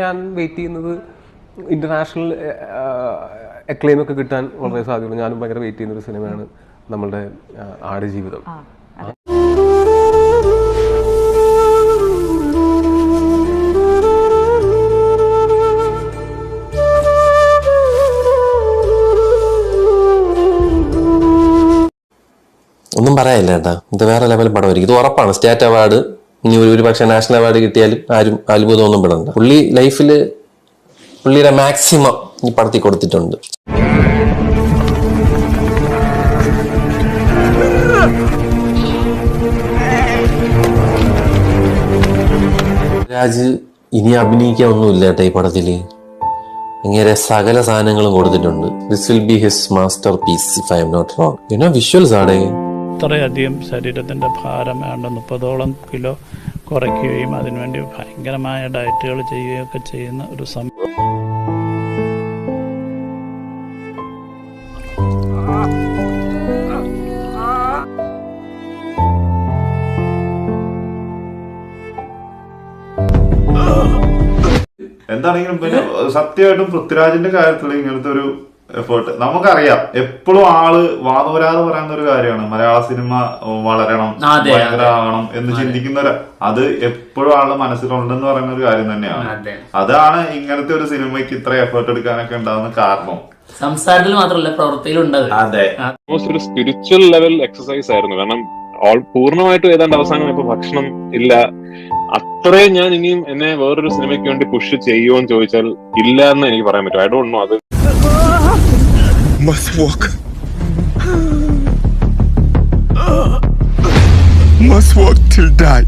ഞാൻ വെയിറ്റ് ചെയ്യുന്നത് ഇന്റർനാഷണൽ എക്ലെയിം ഒക്കെ കിട്ടാൻ വളരെ സാധ്യതയുള്ളൂ. ഞാനും ഭയങ്കര വെയിറ്റ് ചെയ്യുന്ന ഒരു സിനിമയാണ് നമ്മളുടെ ആടുജീവിതം. ഒന്നും പറയാനില്ല ഏട്ടാ? ഇത് വേറെ ലെവൽ പടമായിരിക്കും. ഇത് ഉറപ്പാണ്. സ്റ്റേറ്റ് അവാർഡ് ഇനി ഒരു പക്ഷേ നാഷണൽ അവാർഡ് കിട്ടിയാലും ആരും അത്ഭുതമൊന്നും പെടണ്ട. പുള്ളി ലൈഫിൽ പുള്ളിയുടെ മാക്സിമം ഈ പടത്തി കൊടുത്തിട്ടുണ്ട്. രാജ് ഇനി അഭിനയിക്കാൻ ഒന്നുമില്ല കേട്ടോ ഈ പടത്തിൽ ഇങ്ങനെ സകല സാധനങ്ങളും കൊടുത്തിട്ടുണ്ട്. This will be his masterpiece if I am not wrong you know visuals ആടേ ഇത്രയധികം ശരീരത്തിന്റെ ഭാരം വേണ്ട മുപ്പതോളം കിലോ കുറയ്ക്കുകയും അതിനുവേണ്ടി ഭയങ്കരമായ ഡയറ്റുകൾ ചെയ്യുകയൊക്കെ ചെയ്യുന്ന ഒരു സമയം എന്താണെങ്കിലും പിന്നെ സത്യമായിട്ടും പൃഥ്വിരാജിന്റെ കാര്യത്തിൽ ഇങ്ങനത്തെ ഒരു എഫേർട്ട് നമുക്കറിയാം എപ്പോഴും ആൾ വാദവരാതെ പറയുന്ന ഒരു കാര്യമാണ്. മലയാള സിനിമ വളരണം ആകണം എന്ന് ചിന്തിക്കുന്നവര് അത് എപ്പോഴും ആളുടെ മനസ്സിലുണ്ടെന്ന് പറയുന്ന ഒരു കാര്യം തന്നെയാണ്. അതാണ് ഇങ്ങനത്തെ ഒരു സിനിമയ്ക്ക് ഇത്ര എഫേർട്ട് എടുക്കാനൊക്കെ ഉണ്ടാകുന്ന കാരണം. സംസാരത്തിൽ മാത്രമല്ല പ്രവൃത്തിയിലും ഉണ്ട് അതെ. ഒരു സ്പിരിച്വൽ ലെവൽ എക്സസൈസ് ആയിരുന്നു. കാരണം ഓൾ പൂർണമായിട്ടും ഏതാണ്ട് അവസാനം ഇപ്പൊ ഭക്ഷണം ഇല്ല. അത്രയും ഞാൻ ഇനിയും എന്നെ വേറൊരു സിനിമയ്ക്ക് വേണ്ടി പുഷ് ചെയ്യുമോ എന്ന് ചോദിച്ചാൽ ഇല്ല എന്ന് എനിക്ക് പറയാൻ പറ്റും. ഐ ഡോണ്ട് നോ അത് must walk. must walk till die.